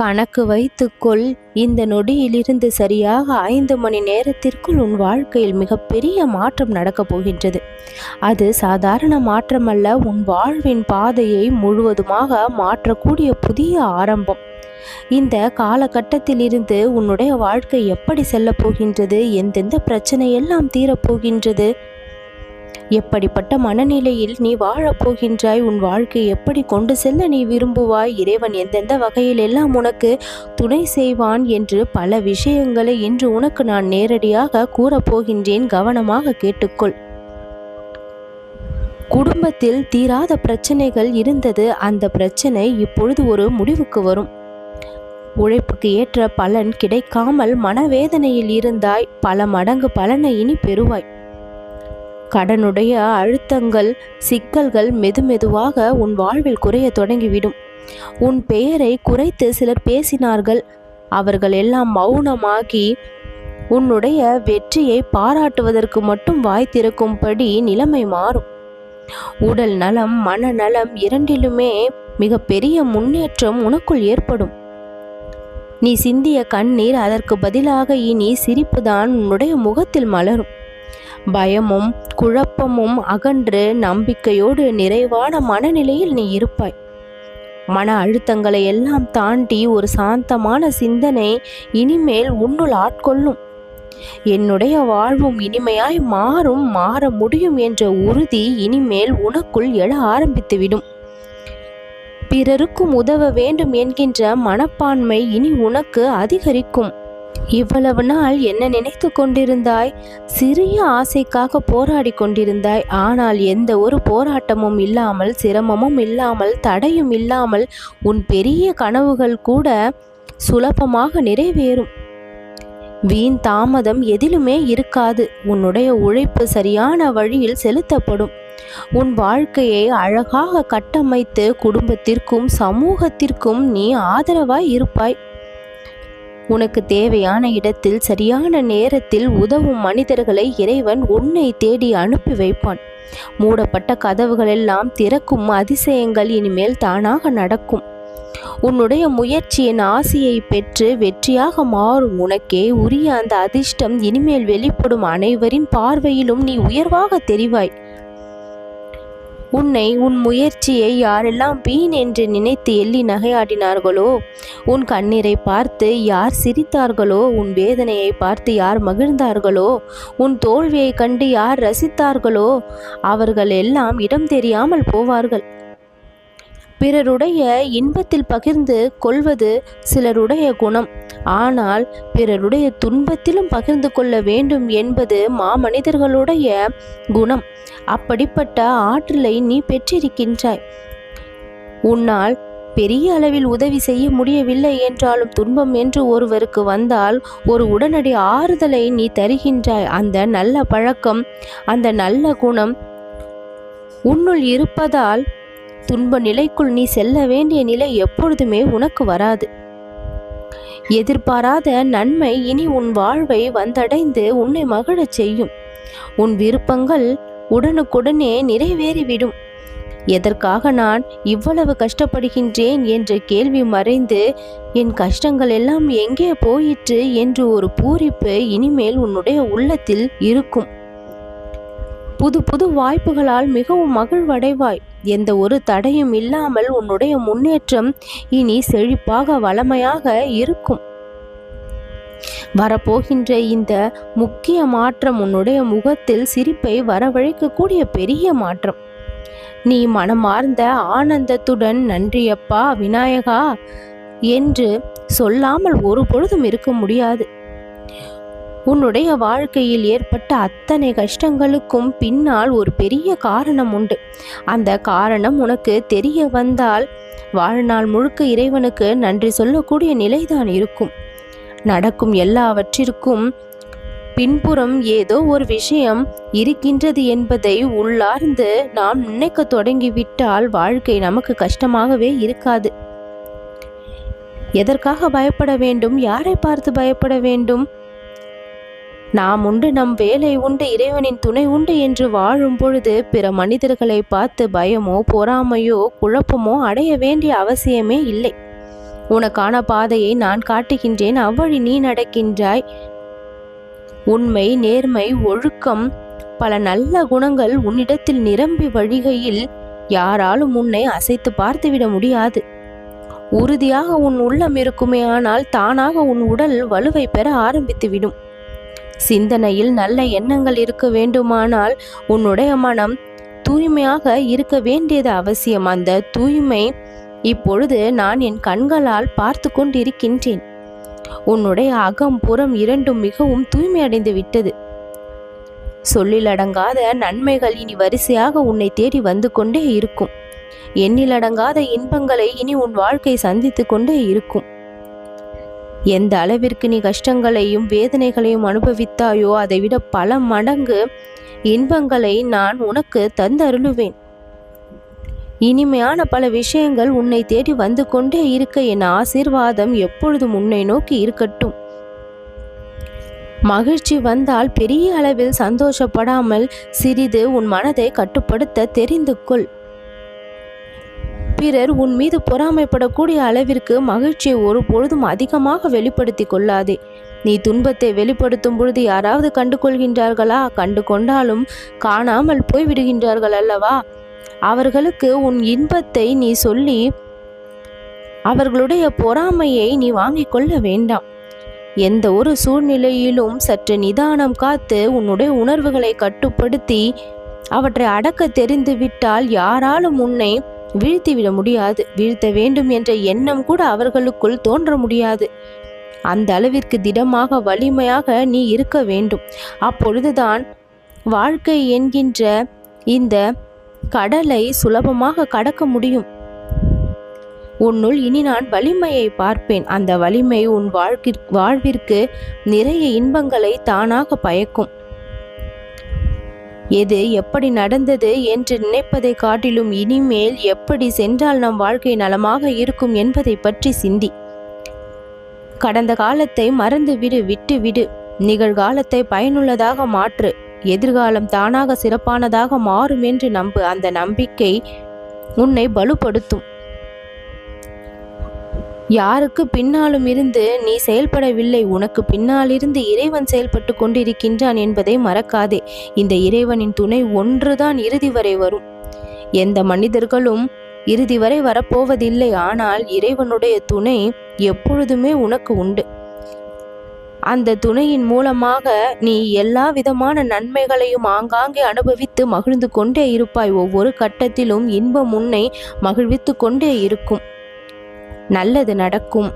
கணக்கு வைத்துக்கொள். இந்த நொடியிலிருந்து சரியாக ஐந்து மணி நேரத்திற்குள் உன் வாழ்க்கையில் மிகப்பெரிய மாற்றம் நடக்கப் போகின்றது. அது சாதாரண மாற்றமல்ல உன் வாழ்வின் பாதையை முழுவதுமாக மாற்றக்கூடிய புதிய ஆரம்பம். இந்த காலகட்டத்திலிருந்து உன்னுடைய வாழ்க்கை எப்படி செல்லப் போகின்றது எந்தெந்த பிரச்சனை எல்லாம் தீரப்போகின்றது எப்படிப்பட்ட மனநிலையில் நீ வாழப்போகின்றாய்? உன் வாழ்க்கை எப்படி கொண்டு செல்ல நீ விரும்புவாய்? இறைவன் எந்தெந்த வகையில் எல்லாம் உனக்கு துணை செய்வான் என்று பல விஷயங்களை இன்று உனக்கு நான் நேரடியாக கூறப்போகின்றேன். கவனமாக கேட்டுக்கொள். குடும்பத்தில் தீராத பிரச்சனைகள் இருந்தது. அந்த பிரச்சனை இப்பொழுது ஒரு முடிவுக்கு வரும். உழைப்புக்கு ஏற்ற பலன் கிடைக்காமல் மனவேதனையில் இருந்தாய். பல மடங்கு பலனை இனி பெறுவாய். கடனுடைய அழுத்தங்கள் சிக்கல்கள் மெதுமெதுவாக உன் வாழ்வில் குறைய தொடங்கிவிடும். உன் பெயரை குறைத்து சிலர் பேசினார்கள். அவர்கள் எல்லாம் மௌனமாகி உன்னுடைய வெற்றியை பாராட்டுவதற்கு மட்டும் வாய் நிலைமை மாறும். உடல் நலம் மனநலம் இரண்டிலுமே மிகப்பெரிய முன்னேற்றம் உனக்குள் ஏற்படும். நீ சிந்திய கண்ணீர் அதற்கு பதிலாக இனி சிரிப்புதான் உன்னுடைய முகத்தில் மலரும். பயமும் குழப்பமும் அகன்று நம்பிக்கையோடு நிறைவான மனநிலையில் நீ இருப்பாய். மன அழுத்தங்களை எல்லாம் தாண்டி ஒரு சாந்தமான சிந்தனை இனிமேல் உன்னுள் ஆட்கொள்ளும். என்னுடைய வாழ்வும் இனிமையாய் மாறும் மாற முடியும் என்ற உறுதி இனிமேல் உனக்குள் எழ ஆரம்பித்துவிடும். பிறருக்கும் உதவ வேண்டும் என்கின்ற மனப்பான்மை இனி உனக்கு அதிகரிக்கும். இவ்வளவு நாள் என்ன நினைத்து கொண்டிருந்தாய்? சிறிய ஆசைக்காக போராடி கொண்டிருந்தாய். ஆனால் எந்த ஒரு போராட்டமும் இல்லாமல் சிரமமும் இல்லாமல் தடையும் இல்லாமல் உன் பெரிய கனவுகள் கூட சுலபமாக நிறைவேறும். வீண் தாமதம் எதிலுமே இருக்காது. உன்னுடைய உழைப்பு சரியான வழியில் செலுத்தப்படும். உன் வாழ்க்கையை அழகாக கட்டமைத்து குடும்பத்திற்கும் சமூகத்திற்கும் நீ ஆதரவாய் இருப்பாய். உனக்கு தேவையான இடத்தில் சரியான நேரத்தில் உதவும் மனிதர்களை இறைவன் உன்னை தேடி அனுப்பி வைப்பான். மூடப்பட்ட கதவுகள் எல்லாம் திறக்கும் அதிசயங்கள் இனிமேல் தானாக நடக்கும். உன்னுடைய முயற்சியின் ஆசையை பெற்று வெற்றியாக மாறும் உனக்கே உரிய அந்த அதிர்ஷ்டம் இனிமேல் வெளிப்படும் அனைவரின் பார்வையிலும் நீ உயர்வாக தெரிவாய். உன்னை உன் முயற்சியை யாரெல்லாம் வீண் என்று நினைத்து எள்ளி நகையாடினார்களோ உன் கண்ணீரை பார்த்து யார் சிரித்தார்களோ உன் வேதனையை பார்த்து யார் மகிழ்ந்தார்களோ உன் தோல்வியை கண்டு யார் ரசித்தார்களோ அவர்கள் எல்லாம் இடம் தெரியாமல் போவார்கள். பிறருடைய இன்பத்தில் பகிர்ந்து கொள்வது சிலருடைய குணம். ஆனால் பிறருடைய துன்பத்திலும் பகிர்ந்து கொள்ள வேண்டும் என்பது மாமனிதர்களுடைய குணம். அப்படிப்பட்ட ஆற்றலை நீ பெற்றிருக்கின்றாய். உன்னால் பெரிய அளவில் உதவி செய்ய முடியவில்லை என்றாலும் துன்பம் என்று ஒருவருக்கு வந்தால் ஒரு உடனடி ஆறுதலை நீ தருகின்றாய். அந்த நல்ல பழக்கம் அந்த நல்ல குணம் உன்னுள் இருப்பதால் துன்ப நிலைக்குள் நீ செல்ல வேண்டிய நிலை எப்பொழுதுமே உனக்கு வராது. எதிர்பாராத நன்மை இனி உன் வாழ்வை வந்தடைந்து உன்னை மகிழச் செய்யும். உன் விருப்பங்கள் உடனுக்குடனே நிறைவேறிவிடும். எதற்காக நான் இவ்வளவு கஷ்டப்படுகின்றேன் என்ற கேள்வி மறைந்து என் கஷ்டங்கள் எல்லாம் எங்கே போயிற்று? என்று ஒரு பூரிப்பு இனிமேல் உன்னுடைய உள்ளத்தில் இருக்கும். புது புது வாய்ப்புகளால் மிகவும் மகிழ்வடைவாய். எந்த ஒரு தடையும் இல்லாமல் உன்னுடைய முன்னேற்றம் இனி செழிப்பாக வளமையாக இருக்கும். வரப்போகின்ற இந்த முக்கிய மாற்றம் உன்னுடைய முகத்தில் சிரிப்பை வரவழைக்கக்கூடிய பெரிய மாற்றம். நீ மனமார்ந்த ஆனந்தத்துடன் நன்றியப்பா விநாயகா என்று சொல்லாமல் ஒரு பொழுதும் இருக்க முடியாது. உன்னுடைய வாழ்க்கையில் ஏற்பட்ட அத்தனை கஷ்டங்களுக்கும் பின்னால் ஒரு பெரிய காரணம் உண்டு. அந்த காரணம் உனக்கு தெரிய வந்தால் வாழ்நாள் முழுக்க இறைவனுக்கு நன்றி சொல்லக்கூடிய நிலைதான் இருக்கும். நடக்கும் எல்லாவற்றிற்கும் பின்புறம் ஏதோ ஒரு விஷயம் இருக்கின்றது என்பதை உள்ளார்ந்து நாம் நினைக்க தொடங்கிவிட்டால் வாழ்க்கை நமக்கு கஷ்டமாகவே இருக்காது. எதற்காக பயப்பட வேண்டும்? யாரை பார்த்து பயப்பட வேண்டும்? நாம் உண்டு நம் வேலை உண்டு இறைவனின் துணை உண்டு என்று வாழும் பொழுது பிற மனிதர்களை பார்த்து பயமோ பொறாமையோ குழப்பமோ அடைய வேண்டிய அவசியமே இல்லை. உனக்கான பாதையை நான் காட்டுகின்றேன் அவ்வழி நீ நடக்கின்றாய். உண்மை நேர்மை ஒழுக்கம் பல நல்ல குணங்கள் உன்னிடத்தில் நிரம்பி வழிகையில் யாராலும் உன்னை அசைத்து பார்த்துவிட முடியாது. உறுதியாக உன் உள்ளம் இருக்குமே ஆனால் தானாக உன் உடல் வலுவை பெற ஆரம்பித்துவிடும். சிந்தனையில் நல்ல எண்ணங்கள் இருக்க வேண்டுமானால் உன்னுடைய மனம் தூய்மையாக இருக்க வேண்டியது அவசியம். அந்த தூய்மை இப்பொழுது நான் என் கண்களால் பார்த்து கொண்டிருக்கின்றேன். உன்னுடைய அகம் புறம் இரண்டும் மிகவும் தூய்மையடைந்து விட்டது. சொல்லிலடங்காத நன்மைகள் இனி வரிசையாக உன்னை தேடி வந்து கொண்டே இருக்கும். எண்ணிலடங்காத இன்பங்களை இனி உன் வாழ்க்கை சந்தித்து கொண்டே இருக்கும். எந்த அளவிற்கு நீ கஷ்டங்களையும் வேதனைகளையும் அனுபவித்தாயோ அதைவிட பல மடங்கு இன்பங்களை நான் உனக்கு தந்தருளுவேன். இனிமையான பல விஷயங்கள் உன்னை தேடி வந்து கொண்டே இருக்க என் ஆசீர்வாதம் எப்பொழுதும் உன்னை நோக்கி இருக்கட்டும். மகிழ்ச்சி வந்தால் பெரிய அளவில் சந்தோஷப்படாமல் சிறிது உன் மனதை கட்டுப்படுத்த தெரிந்து கொள். பிறர் உன் மீது பொறாமைப்படக்கூடிய அளவிற்கு மகிழ்ச்சியை ஒரு பொழுதும் அதிகமாக வெளிப்படுத்தி கொள்ளாதே. நீ துன்பத்தை வெளிப்படுத்தும் பொழுது யாராவது கண்டு கொள்கின்றார்களா கண்டு கொண்டாலும் காணாமல் போய்விடுகின்றார்கள் அல்லவா? அவர்களுக்கு உன் இன்பத்தை நீ சொல்லி அவர்களுடைய பொறாமையை நீ வாங்கிக் கொள்ள வேண்டாம். எந்த ஒரு சூழ்நிலையிலும் சற்று நிதானம் காத்து உன்னுடைய உணர்வுகளை கட்டுப்படுத்தி அவற்றை அடக்க தெரிந்து விட்டால் யாராலும் உன்னை வீழ்த்திவிட முடியாது. வீழ்த்த வேண்டும் என்ற எண்ணம் கூட அவர்களுக்குள் தோன்ற முடியாது. அந்த அளவிற்கு திடமாக வலிமையாக நீ இருக்க வேண்டும். அப்பொழுதுதான் வாழ்க்கை என்கின்ற இந்த கடலை சுலபமாக கடக்க முடியும். உன்னுள் இனி நான் வலிமையை பார்ப்பேன். அந்த வலிமை உன் வாழ்க்கை வாழ்விற்கு நிறைய இன்பங்களை தானாக பயக்கும். எது எப்படி நடந்தது என்று நினைப்பதை காட்டிலும் இனிமேல் எப்படி சென்றால் நம் வாழ்க்கை நலமாக இருக்கும் என்பதை பற்றி சிந்தி. கடந்த காலத்தை மறந்து விடு விட்டு விடு நிகழ்காலத்தை பயனுள்ளதாக மாற்று. எதிர்காலம் தானாக சிறப்பானதாக மாறும் என்று நம்பு. அந்த நம்பிக்கை உன்னை பலுப்படுத்தும் யாருக்கு பின்னாலும் இருந்து நீ செயல்படவில்லை உனக்கு பின்னாலிருந்து இறைவன் செயல்பட்டு கொண்டிருக்கின்றான் என்பதை மறக்காதே. இந்த இறைவனின் துணை ஒன்றுதான் இறுதி வரை வரும். எந்த மனிதர்களும் இறுதி வரை வரப்போவதில்லை ஆனால் இறைவனுடைய துணை எப்பொழுதுமே உனக்கு உண்டு. அந்த துணையின் மூலமாக நீ எல்லா விதமான நன்மைகளையும் ஆங்காங்கே அனுபவித்து மகிழ்ந்து கொண்டே இருப்பாய். ஒவ்வொரு கட்டத்திலும் இன்பம் உன்னை மகிழ்வித்து கொண்டே இருக்கும். நல்லது நடக்கும்.